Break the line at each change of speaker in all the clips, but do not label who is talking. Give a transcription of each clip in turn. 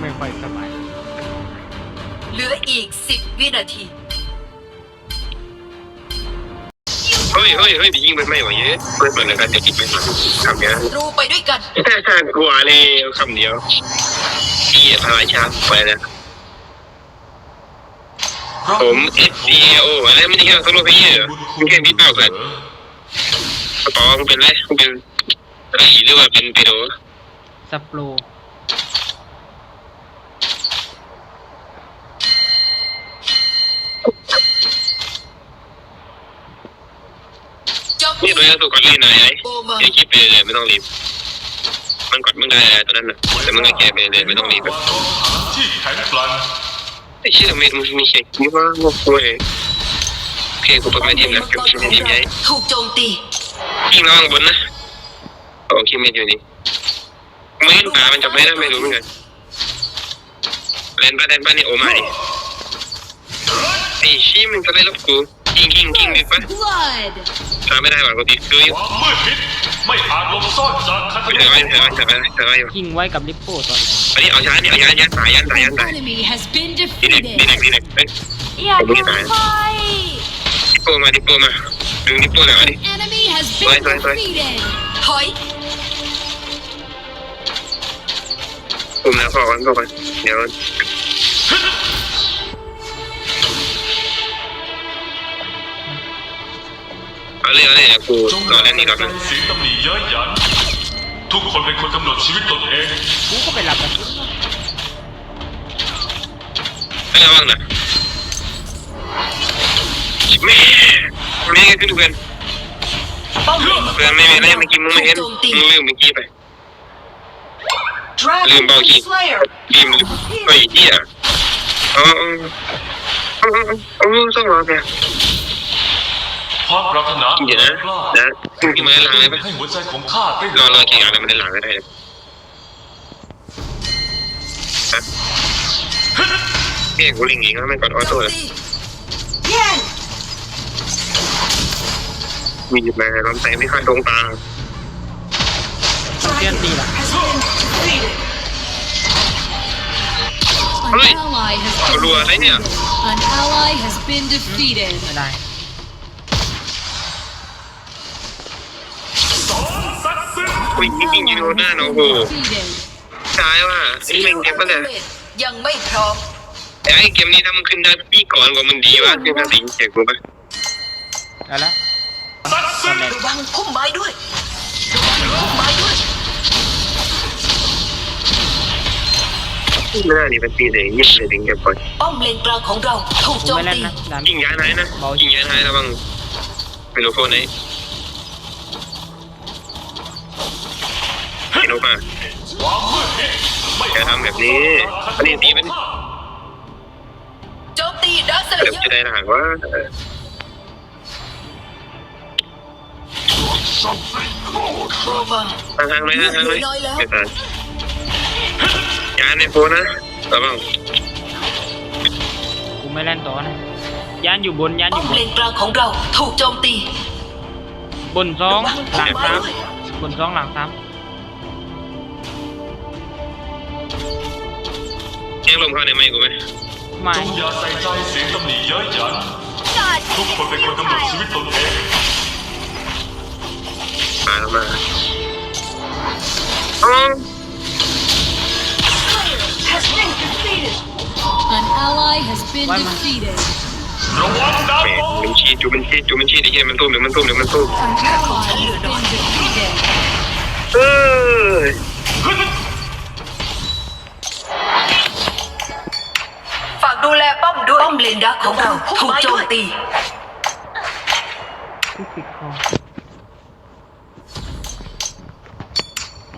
ไม่ค่อยสบาย
เหลืออีกสิบวินาที
เฮ้ยเฮ้ยเฮ้ยยิงไปไม่ไหวเยอะเพื่อนเหมือนกันจะกินไปคำเนี้ย
รูไปด้วยกัน
กลัวเลยคำเดียวพี่พาชาไปนะผม S D O อะไรไม่ใช่แค่โซโลเพเยอร์ไม่ใช่พี่เป้ากันกระป๋องเป็นไรเป็นกระหีหรือว่าเป็นเปโด
สโปร
นี่โดยสุกอเล่นหน่อยไอ้
โอมา
ไอ้คิดไปเลยไม่ต้องรีบ มันกดมึงได้ตอนนั้นนะแต่มึงก็แก้ไปเลยไม่ต้องรีบ
วางกองทหารที่แข็งแกร่ง
ไอ้เชื่อมีมีเช็คนี่ว่าโว้ยโอเคกูเปิดมาทีมนะ
มัง
เก็บ
กร
ทีม
ของ
ทีมให
เรา
ญ่
ถูกโจมตี
ยิงระวังบนนะโอเคไม่อยู่นี่ไม่เห็นตามันจับไม่ได้ไม่รู้เหมือนกันเล่นบ้านเล่นบ้านนี่โอมาดิไอ้ชี้มันจะไล่ลบกู ยิงยิงยิงดิปะ
Blood.
ตาไม่ได้หว่ากูติดคืออยู่
ความมืดมิดไม่อาจหลบซ่อนจากคันธ
เธ
นู
อไว้เธอไว้เธอไว้เธอไว้อยู่
ทิ้งไว้กับลิปโป้ตอนไหน
อันนี้เอายันนี่เอายันยันตายยันตายยัน
An
ตาย
enemy has been
ดีเด็กดีเด็ก
defeated.
ดีเด็กเอ้ย
อย่า
ผมไม่ตาย
ไป
ดิโป้มาดิโป้มาดึงดิโป้หน่อยดิ
Enemy has
Right,
been
right, right.
defeated.
ถอย
ปุ่มแล้วพอกันพอกันเดี๋ยว ยเอาเลยเดี๋ยวกู
จง
ร
อ
อย่างเล่นนี่ก่อน
ใจ
นะ
เสียงตำหนิเย้ยหยันทุกคนเป็นคนกำหนดชีวิตตนเอง
กูก็ไปหลับกับกู
ไม่ระวังนะแม่แม่ขึ้นเพื่อน
ป้อมเลน
เพื่อนไม่ไม่ไม่เมื่อกี้มึงไม่เห็น
ถูกโจมตี
มึงลืมเมื่อกี้ไป ลืม
Dragon
เบาขี้
Slayer
ลืมลืมเฮ้ยเหี้ยอ๋ออ๋ออ๋ออ๋อต้องรอแก
ความปรารถนา
เดี๋ยวนะ
กล้า
นะมึงมาล้างเลยปะ
ให้หัวใจของข้าเต้น
รอรอกี่งานแล้วมันได้ล้างก็ได้ฮะเฮ้ยกูลิงอีกแล้วไม่กดออ
โจ
โต้
ม
เลย
ตีแย่ง
มีหยุดมาล้อมใจไม่ค่อยตรงตา
ต้องเตียนตีละ
has been defeated
An
Oi.
ally has been
เอารัวอะไรเนี่ย
defeated. An ally has been defeated.
ไม่ได้
คุยจริงๆยิงโดนหน้าเนาะโอ้โห
Defeated.
ตายว่ะนี่เป็นเกมปะเนี่ย
ยังไม่พร้อม
แต่ไอ้เกมนี้ถ้ามึงขึ้นได้ปีก่อนกว่ามึงดีวะเกมภาษีเจ็บกูปะ
เอาละ
ซัด
ต
ซึ
อนแรก
ระวังพุ่มไม้ด้วยระวังพุ่มไม้ด้วย
ไม่น่านี่เป็นปีเลยยิ่งเลยถึงเก็บก่อน
ป้อมเลนกลางของเราถูก
กู
โจม
ไม่เล่น
ตี
นะดัน
ยิงย้ายนายนะยิงย้ายนายระวังไม่รู้โฟนไหน ไม่รู้ป่ะ
ความมืดมิดไม่
อย่าทำแบบนี้อันนี้ตีมัน
โจมตีดักเซเล
เดี๋ยว
เยอ
จะ
ร์
ได้ทหารว่า
ระวัง
ทางทางไหมทางทางไหมไม่ตายย้ายในโฟนนะระวัง
กูไม่เล่นต่อนะยานอยู่บนยานอ
ป้อยู่ม
บ
เล
น
นกลางของเราถูกโจมตี
บนสอง
ระวัง
หลัง
พุ่มไม้
สาม
ด้วย
บนสองหลังสาม
แย่งลมเข้าในไม้กูไหม
ไม่
จงอย่าใส่ใจเสียงตำหนิเย้ยหยันทุกคนเป็นคนกำหนดชีวิตตนเอง
มาแล้วมาอ๋อ
has been defeated
An ally has been
Why, man?
defeated.
ระวังดาว
แหม
โก
มันชี้จูมันชี้จูมันชี้ไอ้เหี้ยมันตุ้มเดี๋ยวมันตุ้มเดี๋ยวมันตุ้ม
An ally has been defeated.
เออ
ดูแลป้อมด้วย ป้อมเลนดักของเราถูกโจมตี
กูติดคอ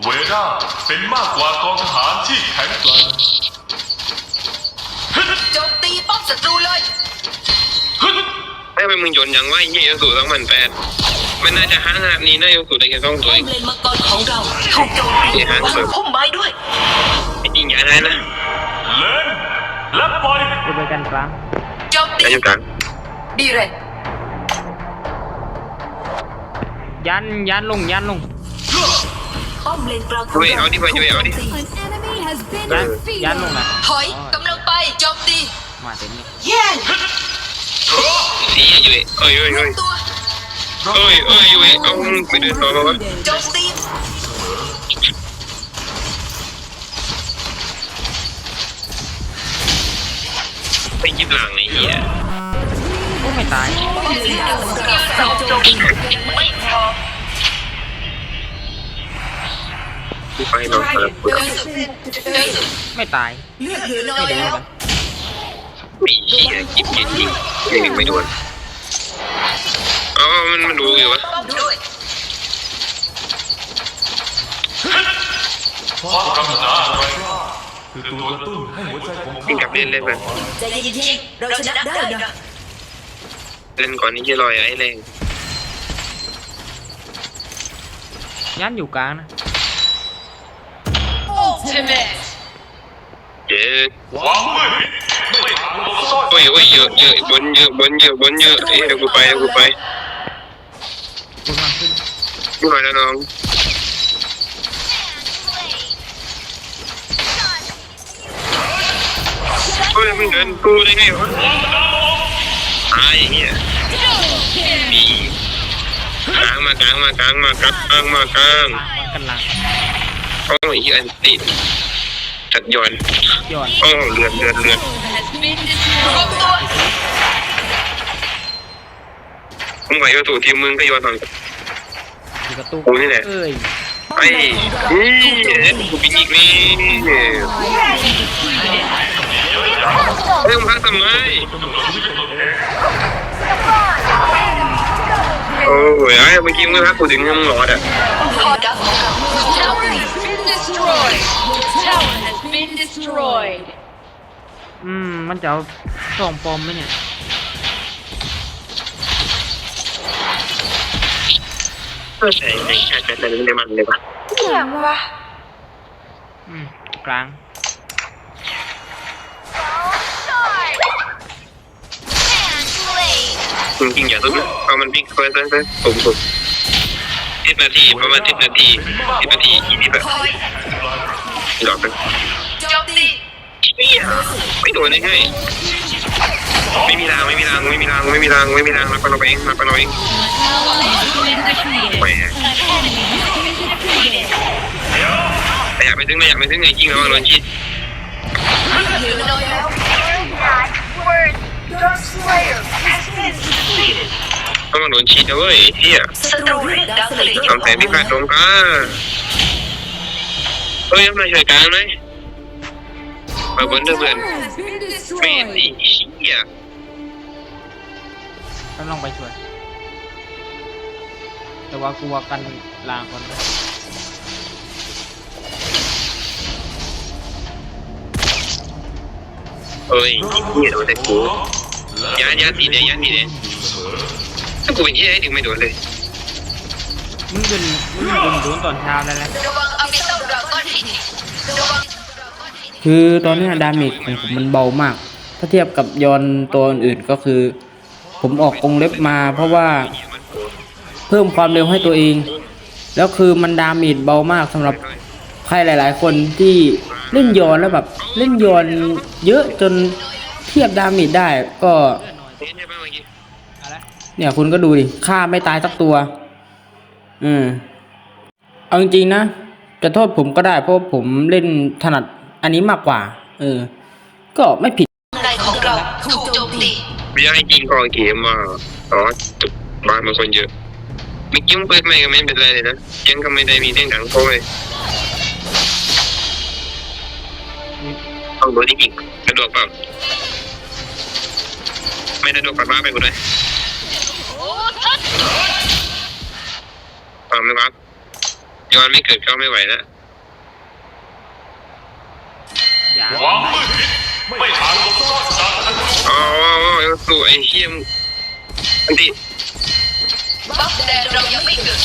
เวด้าเป็นมากกว่ากองทหารที่แข็งแกร่ง
โจมตีป้อมศัตรูเลย
ไม่เป็นมึงโยนยังว่าไอ้เหี้ยสูสองพันแปดมันน่าจะห้านานี้น่าจะสูได้แค่สองตัว
ป้อ
เอ
ม
ง
เลนมังกรของเราถูกโจมตีระวังพุ่มไม้ด้วย
ไอ้ยิงยาได้นะ
เล่นและ ปล่อย
กูไปกันกลาง
โจมตี
ยาอยู่กลาง
ดีเรน
ยานยานลงยานลง
ป้อมเลนกลางของ
เว้ ย
เรา
เอาดิเว้ยเว้ยเอาดิ
ถูกโจมตี
An enemy has been
ยันยันลง
defeated.
นะ
ถอยกำลังไปโจมตี
มาเต็มนี่
สีอยู่เอ้ยเอ้ย
รว
เอ้
ม
ย
ตัว
เอ้ยเอ้ยเอ้ยเอาไปเดินต่อมาวะ
โจมตี
ไปยิบหลังไอ้เหี้ย
โอ้ไม่ตาย
ไม่พอ
ที่ไปนอนเปิด
เดินสุดเดิน
ไม่ตาย
เลือดเหลือน้อ
ไม่
ย
โดน
แล้ว
มัน
มีเหี้ยจิบยิงยิงไม่ยิงไม่โดนอ๋อมันมันรู้อยู่วะ
ป้อมด้วย
ความกำลังแรงกล้า คือตัวกระตุ้นให้หัวใจของ
ยิงกลับเล่นเล่นไป
ใจเย็นๆเราชนะได้นะ
เล่นก่อนนี่จะลอยไอ้แรง
ยันอยู่กลางนะ
Ultimate.
เจ๊
วางมือไม่ทางลงซ่อน
โอ้ยโอ้ยเยอะเยอะบนเยอะบนเยอะบนเยอะเอ้ยเดี๋ยวกูไปเดี๋ยวกูไป
คุณมาขึ้น
กูหน่อยนะน้อง เฮ้ยมึงเดินกูได้ไงวะตายเหี้ยปีกลางมากลางมากลางมากลางมากลาง
กำลัง
โอ้ยอันติจัดย้อน
ย้อน
โอ้เลือดเลือดเลือด
Has been
รวม
destroyed.
ตัว
มึงไหวกับตัวทีมมึงก็ย้อนทาง
อยู่กระตุก
กูนี่แหละ
เอ้ย
ไอ้นี่เอ็นกูปีกนี่ เรื่องพักทำไมโอ้ยไอ้เมื่อกี้มึงพักกูถึงยังหลอดอะ
พอดักของเรา
Tower has been destroyed. Tower has been destroyed.
อืม มันจะเอาสองปอมไหมเนี่ย
ก็ใช่ใช่ใช่ใช่แต่ไม่ได้มันเลยป่ะ
อืม กลาง
จริงๆอย่าตุ้มเอามันพิกเฟิร์สเฟิร์สผมผมสิบนาทีประมาณสิบนาทีสิบนาทียี่สิบแบบ
ถอย
หลอกกัน
โจมตี
ไม่โดนได้ไงไม่มีรางไม่มีรางไม่มีรางไม่มีรางไม่มีรางมาปนเอาเองมาปนเอาเอง
Ally has been defeated.
แหมแต่อยากไปถึงนะอยากไปถึงไงจริงแล้วโดนชีด
เหลือน้อยแล้ว
ต้องมาโดนชีดนะเว้ยเฮีย
ศัตรูเรียกดาวสลิง
ทำแผลพิการตรงกลางเฮ้ยทำไมช่วยกลางไหมเปิดบนเถอะเพื่อน
Tower has been
ไม่ดี
destroyed.
เฮีย
ก็ลองไปช่วย แต่ว่ากูว่ากันลางคน
เฮ้ยเฮียโดนแต่กู ยันยันทีเดียวยันทีเดียวถ้ากูเป็นเฮียให้ถึงไม่โดนเลย
มึงเป็นมึงเป็นโดนตอนเช้าแล้วแหละ
ระวังอาบิโตดราก้อนหินระวัง
คือตอนเนี้ยดาเมจของผมมันเบามาก ถ้าเทียบกับยอนตัวอื่นๆก็คือ ผมออกกรงเล็บมาเพราะว่าเพิ่มความเร็วให้ตัวเอง แล้วคือมันดาเมจเบามากสำหรับใครหลาย ๆ คนที่เล่นยอนแล้วแบบเล่นยอนเยอะจน เทียบดาเมจได้ก็
เห็นใช่ป่ะเมื่อกี้
อะไร
เนี่ยคุณก็ดูดิฆ่าไม่ตายสักตัว อืม เอาจริงๆนะ จะโทษผมก็ได้เพราะผมเล่นถนัดอันนี้มากกว่า เออ ก็ไม่ผิด
ในของเราถูกโจมตี
ไม่ให้จริงก่อนเกมว่าอ๋อจุดบ้านมันคนเยอะเมื่อกี้มันเปิดไม่ก็ไม่เป็นไรเลยนะยังก็ไม่ได้มีเสียงดังโอ้ยต้องโดนจริงๆกระโดดเปล่า ไม่ได้โดดปัดมาไปกูเลยฟังไหมครับย้อนไม่เกิดก็ไม่ไหวแล้ว
อย่าวา
งมือไม่ทางลงซ่อนจากอันตราย
อ๋อสวยเฮียมอันที่
บัฟแดงเรายังไม่เกิด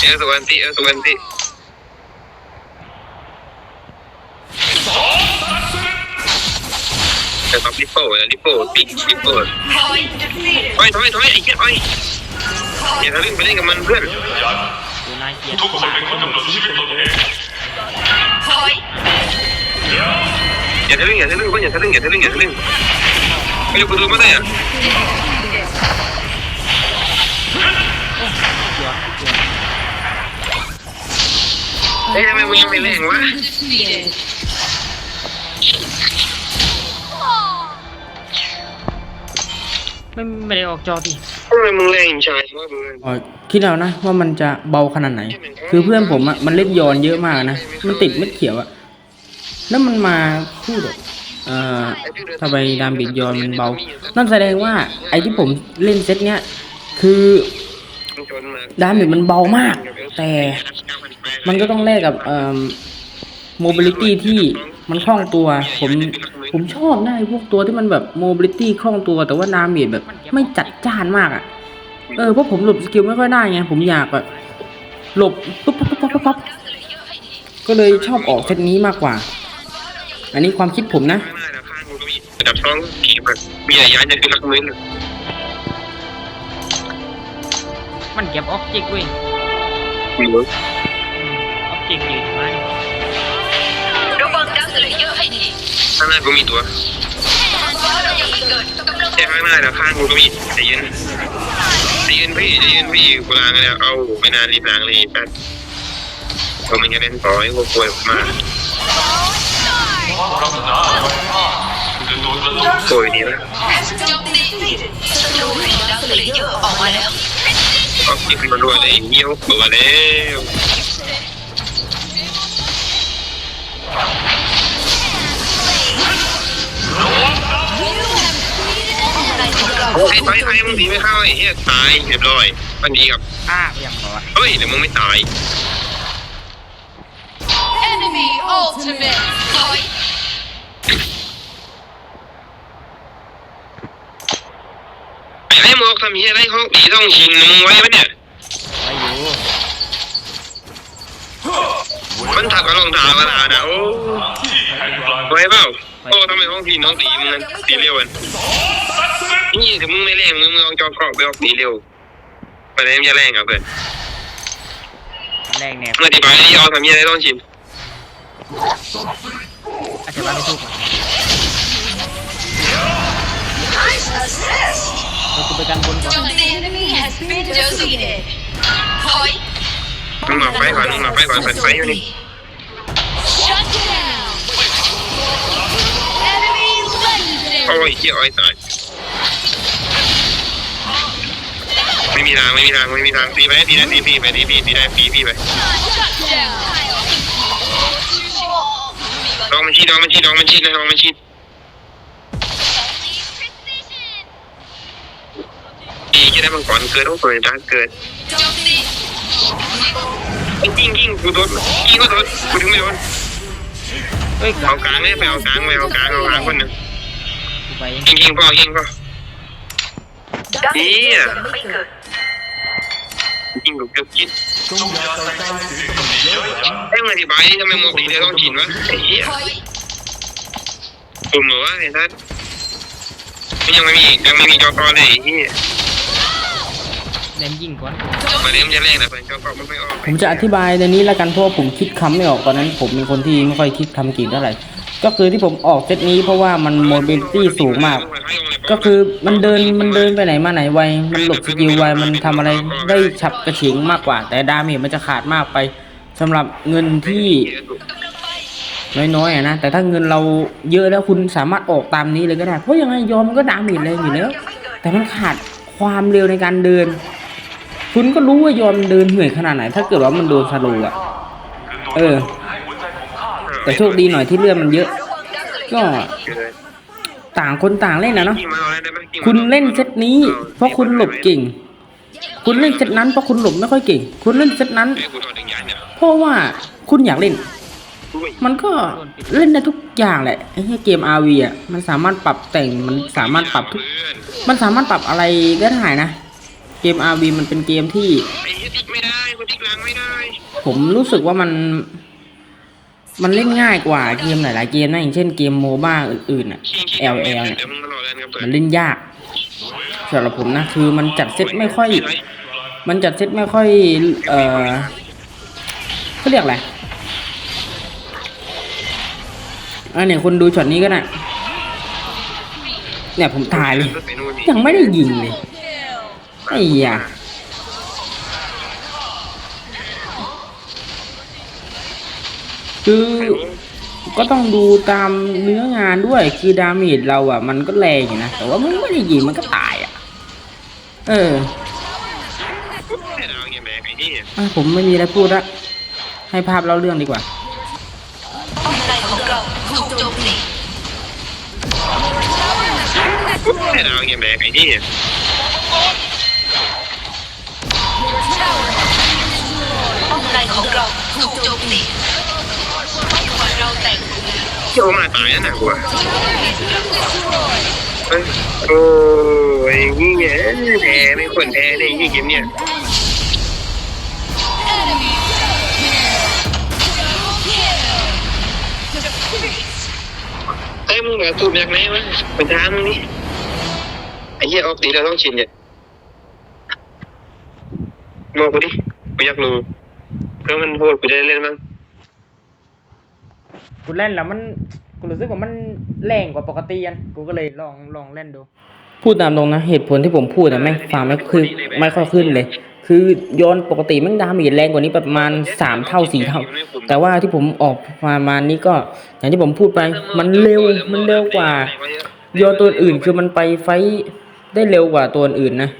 เออสวยอันที่เออสวยอั นที่จะทำลิปโป้นะลิปโป้ปิ๊กลิปโป้
ถอย
ถอยถอยถอยไอ้เหี้ยถอยอย่าทะลึ่งไปเล่นกับมันเพื่อน
ยัน
ดูนายเกียรติ
ทุกคนเป็นคนกำหนดชีวิตตนเอง
ถอ
อย่าทะลึ่งอย่าทะลึ่งเพื่อนอย่าทะลึ่งอย่าทะลึ่งอย่าทะลึ่งไม่รู้กูดูไม่ได้อะเฮ้ยทำไมมึงยังไม่แรงวะ
ไม่ไม่ได้ออกจอดิ
ทำไมมึงแรงชายว่ามึง
อ๋อคิดเอานะว่ามันจะเบาขนาดไหน คือเพื่อนผมอะมันเล่นยอนเยอะมากนะ มันติดเม็ดเขียวอะแล้วมันมาพูดแบบเอ่อทำไมดามบิดยอนมันเบา นั่นแสดงว่าไอ้ที่ผมเล่นเซตเนี้ยคือดาเมจมันเบามาก แต่มันก็ต้องแลกกับเอ่อ โมบิลิตี้ที่มันคล่องตัว ผมผมชอบนะไอ้พวกตัวที่มันแบบโมบิลิตี้คล่องตัว แต่ว่าดาเมจแบบ ไม่จัดจ้านมากอะเออเพราะผมหลบสกิลไม่ค่อยได้ไงผมอยากแบบหลบปุ๊บปั๊บปั๊บปั๊บปั๊บก็เลยชอบออกเซตนี้มากกว่า อันนี้ความคิดผมนะ
ระดับสองขีดแบบมีระยะจะคือหลักหมื่น
มันเก็บออบเจกต์เว้ย
ไม่รู้
ออบเจกต์ยืนม
ข้างหน้ากูมีตัวแต่ข้างหน้าแล้วข้างกูก็มีใจเย็นใจเย็นพี่ใจเย็นพี่กูล้างแล้วเอาไม่นานรีบล้างเลยแป๊บผมมันจะเล่นต่อให้กูป่วยมาก
รักษาไว้ว่าจะโดนกระตุ้น
ป่วยดีนะ
โจมตีศัตรูเห็นดักเลยเยอะออกมาแล้ว
ออกจิกมาด้วยเลยเงี้ยวเบื่อแล้ว ไอ้ไปไปมึงดีไม่เข้าไอ้เหี้ยตายเรียบร้อยวันนี้กับ
อ้าอย่างบอกว่า
เฮ้ยเดี๋ยวมึงไม่ตาย
Enemy ultimate.
ถอย
ไอ้ไอ้หมอกทำเหี้ยอะไรเขาดีต้องชิงมึงไว้ปะเนี่ย
ไปอยู่
มันถักกับรองเท้ากันหานะโอ้
ที่แข็งแกร่ง
ไว้เปล่า โอ้ทำไมห้องพี่น้องตีมึงนั้นตีเร็วกันนี่ถึงมึงไม่แรงมึงลองจอกรอบไปออกตีเร็วไปไหนมึงจะแรงอะเพื่อน
แรงแน่
เมื่อตีไปนี่เอาทำเหี้ยอะไรต้องชิม
อาจจะว่าไม่ถูกอะเราจะไปกันบนก่อน
An enemy has been defeated.
ถอย
มึงมาไฟก่อนมึงมาไฟก่อนเปิดไฟอยู่นี่
Shut down.
โอ้
legendary.
ยเหี้ยอ้อยตายไม่มีทางไม่มีทางไม่มีทางตีไปตีได้ตีพี่ไปตีพี่ตีได้ตีพี่ไปลองมันชีดลองมันชีดลองมันชีดลองมันชีดอีแค่ได้มังกรเกิดต้องเปิดตาเกิดยิงยิงกูโดนยิงก็โดนกูถึงไม่โดน
เฮ้ย
เอากลางเลยไปเอากลางไปเอากลางเอากลางคนหนึ่ง
ไป
ยิงยิงพ่อยิงพ่อ
ดักเลยเยอะยังไม่เกิด
ยิงกูเกือบกิน
จงอย่าใส่ใจเสียงตำหนิเยอะหยัน
ไอ้มึงอธิบายทำไมหมดตีเดียวต้องกินวะไอ้เหี้ย
ถอย
กลุ่มหรือวะไอ้ท่านมันยังไม่มียังไม่มีจอกรเลยไอ้เหี้ย
เล่นยิงก่อน
มาเล่มจะแรกนะเพื่อนจอกรไม่ค่อยออก
ผมจะอธิบายในนี้แล้วกันเพราะว่าผมคิดคำไม่ออกตอนนั้น ผมเป็นคนที่ไม่ค่อยคิดคำเก่งเท่าไหร่ ก็คือที่ผมออกเซตนี้เพราะว่ามันโมบิลิตี้สูงมาก ก็คือมันเดินมันเดินไปไหนมาไหนไว มันหลบสกิลไว มันทำอะไรได้ฉับกระเฉงมากกว่า แต่ดาเมจมันจะขาดมากไปสำหรับเงินที่น้อยๆนะ แต่ถ้าเงินเราเยอะแล้วคุณสามารถออกตามนี้เลยก็ได้ เพราะยังไงยอมมันก็ดาเมจแรงอยู่แล้ว แต่มันขาดความเร็วในการเดิน คุณก็รู้ว่ายอมเดินเหนื่อยขนาดไหน ถ้าเกิดว่ามันโดนสโลว์อะเออ แต่โชคดีหน่อยที่เลือดมันเยอะ
ระวังดักเลย
ก็ต่างคนต่างเล่นนะเนาะคุณเล่นเซตนี้ เพราะคุณหลบเก่ง คุณเล่นเซตนั้นเพราะคุณหลบไม่ค่อยเก่ง คุณเล่นเซตนั้น เพราะว่าคุณอยากเล่น มันก็เล่นได้ทุกอย่างแหละไอ้เหี้ยเกม RV อะมันสามารถปรับแต่งมันสามารถปรับทุกมันสามารถปรับอะไรก็ได้นะเกม RV มันเป็นเกมที่
ไอ้เหี้ยติ๊กไม่ได้กูติ๊กล้างไม่ได้
ผมรู้สึกว่ามัน มันเล่นง่ายกว่าเกมหลาย ๆ เกมนะอย่างเช่นเกมโมบ้าอื่นๆอะ LL เนี่ย
ดี๋วมึงมารอเล่นกับเพื่อ
มันเล่นยากสำหรับผมนะคือมันจัดเซตไม่ค่อย มันจัดเซตไม่ค่อย เอ่อเขาเรียกอะไรอะเนี่ยคนดูช็อตนี้ก็ได้เนี่ยผมถ่ายเลย ยังไม่ได้ยิงเลยไอ้ยา คือก็ต้องดูตามเนื้องานด้วย คือดาเมจเราอะ มันก็แรงอยู่นะ แต่ว่ามันไม่ได้ยิงมันก็ตายอะ เออ
ให้เราเงี้ยแม่ไอ้
ผมไม่มีอะไรพูดละให้ภาพเล่าเรื่องดีกว่า
ป้อมในของเราถูกโจมตี
ให้เราเงี้ยแม่ไอ้นี่
ป้อมในของเราถูกโจมตี ฝ่ายเราตก
โยมาตายนะกูโอ้ยนี่ไงแพ้ไม่ควรแพ้ในยี่เกมเนี่ยเอ้ยมึงแบบตูบจากไหนวะเป็นทามึงนี่ไอ้เหี้ยออกตีเราต้องชินเนี่ยบอกกูดิกูอยากรู้เพื่อมันโหดกูจะเล่นมั้ง
กูเล่นแล้วมันกูรู้สึกว่ามันแรงกว่าปกติอันกูก็เลยลองลองเล่นดู พูดตามตรงนะเหตุผลที่ผมพูดอะแม่งฟังไม่คือไม่ค่อยขึ้นเลย คือโยนปกติแม่งดาเมจแรงกว่านี้ประมาณสามเท่าสี่เท่า แต่ว่าที่ผมออกมามานี้ก็อย่างที่ผมพูดไปมันเร็วมันเร็วกว่าโยนตัวอื่นคือมันไปไฟได้เร็วกว่าตัวอื่นนะ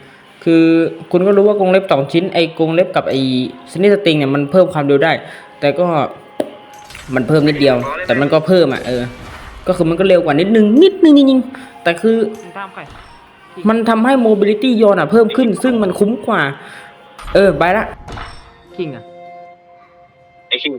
คือคุณก็รู้ว่ากรงเล็บสองชิ้นไอ้กรงเล็บกับไอ้สนิทสติงเนี่ยมันเพิ่มความเร็วได้ แต่ก็ มันเพิ่มนิดเดียว แต่มันก็เพิ่มอะเออ ก็คือมันก็เร็วกว่านิดนึงนิดนึงจริงๆแต่คือ
มึงตามใคร
มันทำให้โมบิลิตี้โยนอะเพิ่มขึ้น ซึ่งมันคุ้มกว่า เออ ไปละ
คิงอะ
ไอ้คิง